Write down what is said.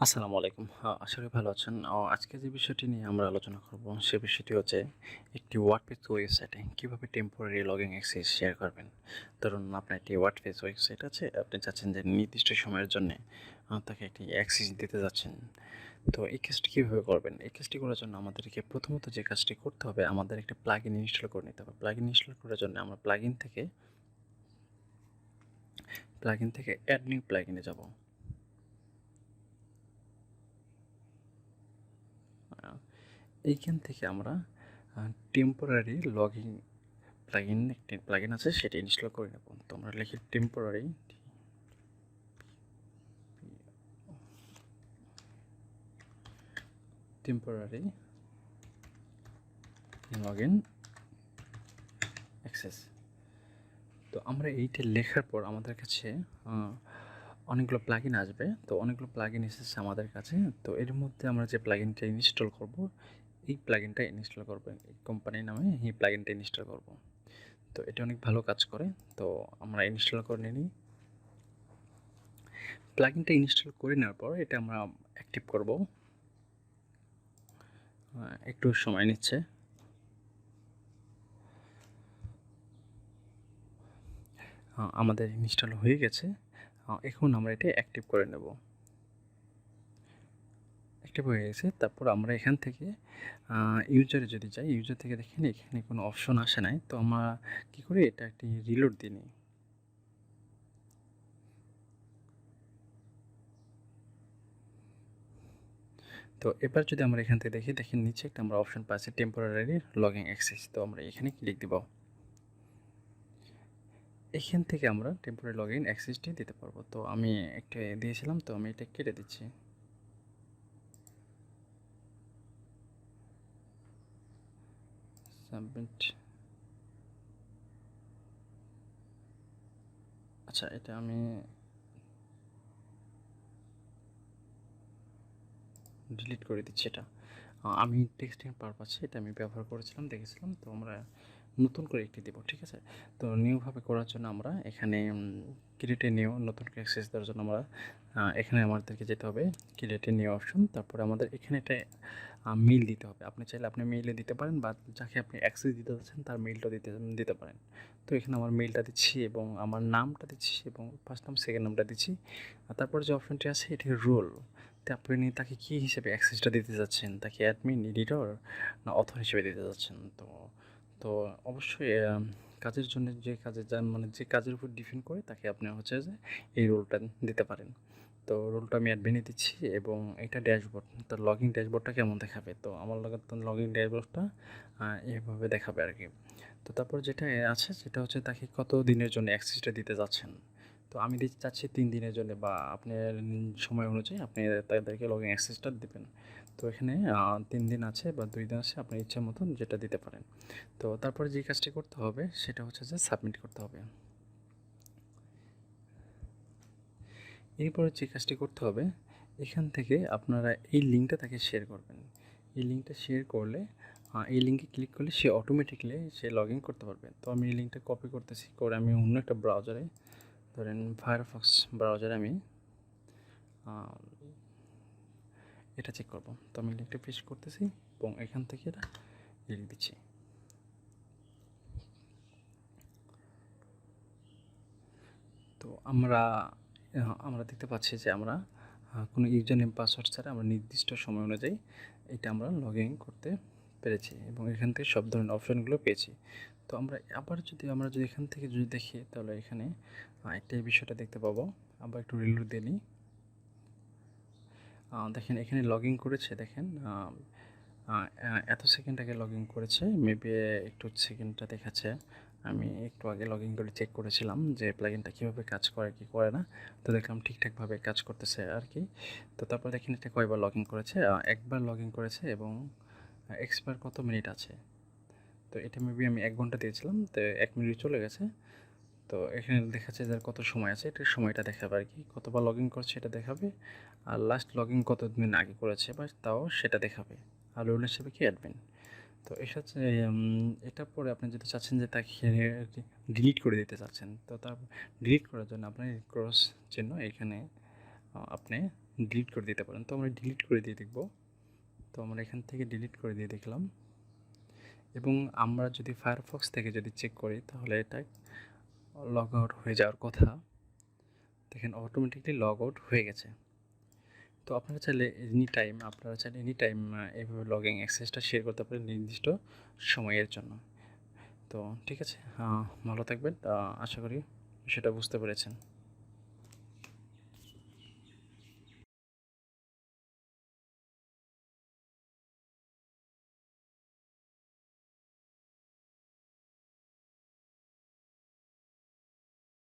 আসসালামু আলাইকুম। আ- আশা করি ভালো আছেন। আজকে যে বিষয়টি নিয়ে আমরা আলোচনা করব, সে বিষয়টি হচ্ছে একটি ওয়ার্ডপ্রেস ওয়েবসাইটে কীভাবে টেম্পোরারি লগিং অ্যাক্সেস শেয়ার করবেন। ধরুন, আপনার একটি ওয়ার্ডপ্রেস ওয়েবসাইট আছে, আপনি চাচ্ছেন যে নির্দিষ্ট সময়ের জন্য তাকে একটি অ্যাক্সেস দিতে যাচ্ছেন। তো এই কাজটি কীভাবে করবেন? এই কাজটি করার জন্য আমাদেরকে প্রথমত যে কাজটি করতে হবে, আমাদের একটা প্লাগ ইন ইনস্টল করে নিতে হবে। প্লাগ ইন ইনস্টল করার জন্য আমরা প্লাগ ইন থেকে প্লাগ ইন থেকে অ্যাড নিউ প্লাগ ইনে যাব। এইখান থেকে আমরা টেম্পোরারি লগইন প্লাগইন একটি প্লাগইন আছে, সেটা ইনস্টল করে নেব। তো আমরা লিখি টেম্পোরারি টেম্পোরারি লগইন অ্যাক্সেস তো আমরা এইটা লেখার পর আমাদের কাছে অনেকগুলো প্লাগইন আসবে। তো অনেকগুলো প্লাগইন এসেছে আমাদের কাছে। তো এর মধ্যে আমরা যে প্লাগইনটা ইনস্টল করব, এই প্লাগইনটা ইনস্টল করব, এই কোম্পানির নামে এই প্লাগইনটা ইনস্টল করব। তো এটা অনেক ভালো কাজ করে। তো আমরা ইনস্টল করে নিই। প্লাগইনটা ইনস্টল করে নেওয়ার পর এটা আমরা অ্যাক্টিভ করব। একটু সময় নিচ্ছে। আমাদের ইনস্টল হয়ে গেছে। এখন আমরা এটা অ্যাক্টিভ করে নেব। অ্যাক্টিভ হয়ে গেছে। তারপর আমরা এখান থেকে ইউজারে যদি যাই ইউজার থেকে দেখেন এখানে কোনো অপশন আসে নাই। তো আমরা কী করি? এটা একটি রিলোড দিয়ে নিই। তো এবার যদি আমরা এখান থেকে দেখি, দেখেন নিচে একটা আমরা অপশন পাচ্ছি টেম্পোরারি লগিং অ্যাক্সেস তো আমরা এখানে ক্লিক দিব। এখান থেকে আমরা টেম্পোরারি লগ ইন অ্যাক্সেসটি দিতে পারব। তো আমি একটা দিয়েছিলাম, তো আমি এটা কেটে দিচ্ছি। সাবমিট আচ্ছা এটা আমি ডিলিট করে দিচ্ছি এটা। আমি টেক্সটিং পারপাসে এটা আমি ব্যবহার করেছিলাম, দেখেছিলাম, তো আমরা নতুন করে একটি দেবো, ঠিক আছে? তো নিউভাবে করার জন্য আমরা এখানে ক্রিয়েটে নিউ নতুন করে অ্যাক্সেস দেওয়ার জন্য আমরা এখানে আমাদেরকে যেতে হবে ক্রিয়েটে নিউ অপশন তারপরে আমাদের এখানে একটা মিল দিতে হবে। আপনি চাইলে আপনি মেইলে দিতে পারেন বা যাকে আপনি অ্যাক্সেস দিতে চাচ্ছেন, তার মেইলটা দিতে দিতে পারেন। তো এখানে আমার মেইলটা দিচ্ছি এবং আমার নামটা দিচ্ছি এবং ফার্স্ট নাম সেকেন্ড নামটা দিচ্ছি। আর তারপরে যে অপশনটি আছে, এটি রোল তো আপনি তাকে কী হিসেবে অ্যাক্সেসটা দিতে যাচ্ছেন তাকে অ্যাডমিন এডিটর না অথর হিসেবে দিতে যাচ্ছেন তো তো অবশ্যই কাজের জন্য যে কাজে যান মানে যে কাজের উপর ডিপেন্ড করে, তাকে আপনি হচ্ছে যে এই রোলটা দিতে পারেন। তো রোলটা আমি অ্যাডমিনে দিচ্ছি এবং এটা ড্যাশবোর্ড তো লগিং ড্যাশবোর্ডটা কেমন দেখাবে? তো আমার লগে, তো লগিং ড্যাশবোর্ডটা এইভাবে দেখাবে আর কি। তো তারপর যেটা আছে, সেটা হচ্ছে তাকে কত দিনের জন্য অ্যাক্সেসটা দিতে যাচ্ছেন। তো আমি দিতে চাচ্ছি তিন দিনের জন্য বা আপনার সময় অনুযায়ী আপনি তাদেরকে লগিং অ্যাক্সেসটা দেবেন। তো এখানে তিন দিন আছে বা দুই দিন আছে আপনার ইচ্ছা মতন যেটা দিতে পারেন। তো তারপরে যে কাজটি করতে হবে সেটা হচ্ছে যে সাবমিট করতে হবে। এরপরে যে কাজটি করতে হবে, এখান থেকে আপনারা এই লিঙ্কটা তাকে শেয়ার করবেন। এই লিঙ্কটা শেয়ার করলে এই লিঙ্কে ক্লিক করলে সে অটোমেটিকলি সে লগ ইন করতে পারবে। তো আমি এই লিঙ্কটা কপি করতেছি, করে আমি অন্য একটা ব্রাউজারে ধরেন ফায়ারফক্স ব্রাউজারে আমি এটা চেক করব। তো আমি লিঙ্কটা পেস্ট করতেছি এবং এখান থেকে এটা লিঙ্ক দিচ্ছি। তো আমরা আমরা দেখতে পাচ্ছি যে আমরা কোনো ইউজার নেম পাসওয়ার্ড ছাড়া আমরা নির্দিষ্ট সময় অনুযায়ী এটা আমরা লগ ইন করতে পেরেছি এবং এখান থেকে সব ধরনের অপশানগুলো পেয়েছি। তো আমরা আবার যদি, আমরা যদি এখান থেকে যদি দেখি তাহলে এখানে একটা বিষয়টা দেখতে পাবো। আবার একটু রিলোড দিয়ে নিই। দেখেন, এখানে লগ ইন করেছে, দেখেন এত সেকেন্ড আগে লগ ইন করেছে মেবি একটু সেকেন্ডটা দেখাচ্ছে। আমি একটু আগে লগ ইন করে চেক করেছিলাম যে প্লাগিনটা কীভাবে কাজ করে, কি করে না। তো দেখলাম ঠিকঠাকভাবে কাজ করতেছে আর কি। তো তারপর দেখেন, এটা কয়বার লগ ইন করেছে একবার লগ ইন করেছে এবং এক্সপায়ার কত মিনিট আছে? তো এটা মেবি আমি এক ঘণ্টা দিয়েছিলাম, তো এক মিনিট চলে গেছে। তো এখানে দেখাচ্ছে যার কত সময় আছে এটার সময়টা দেখাবে আর কি। কতবার লগ ইন করছে এটা দেখাবে। আর লাস্ট লগ ইন কত দিন আগে করেছে বা তাও সেটা দেখাবে। আর রোল হিসেবে কি অ্যাডমিন তো উম, এটা পরে আপনি যদি চাচ্ছেন যে তাকে ডিলিট করে দিতে চাচ্ছেন। তো তার ডিলিট করার জন্য আপনার ক্রস চিহ্ন এখানে আপনি ডিলিট করে দিতে পারেন। তো আমরা ডিলিট করে দিয়ে দেখব। তো আমরা এখান থেকে ডিলিট করে দিয়ে দেখলাম। এবং আমরা যদি ফায়ারফক্স থেকে যদি চেক করি তাহলে এটা লগ আউট হয়ে যাওয়ার কথা। দেখেন অটোমেটিকলি লগ আউট হয়ে গেছে। তো আপনারা চাইলে এনি টাইম আপনারা চাইলে এনি টাইম এইভাবে লগিং অ্যাক্সেসটা শেয়ার করতে পারেন নির্দিষ্ট সময়ের জন্য। তো ঠিক আছে ভালো থাকবেন। আশা করি সেটা বুঝতে পেরেছেন।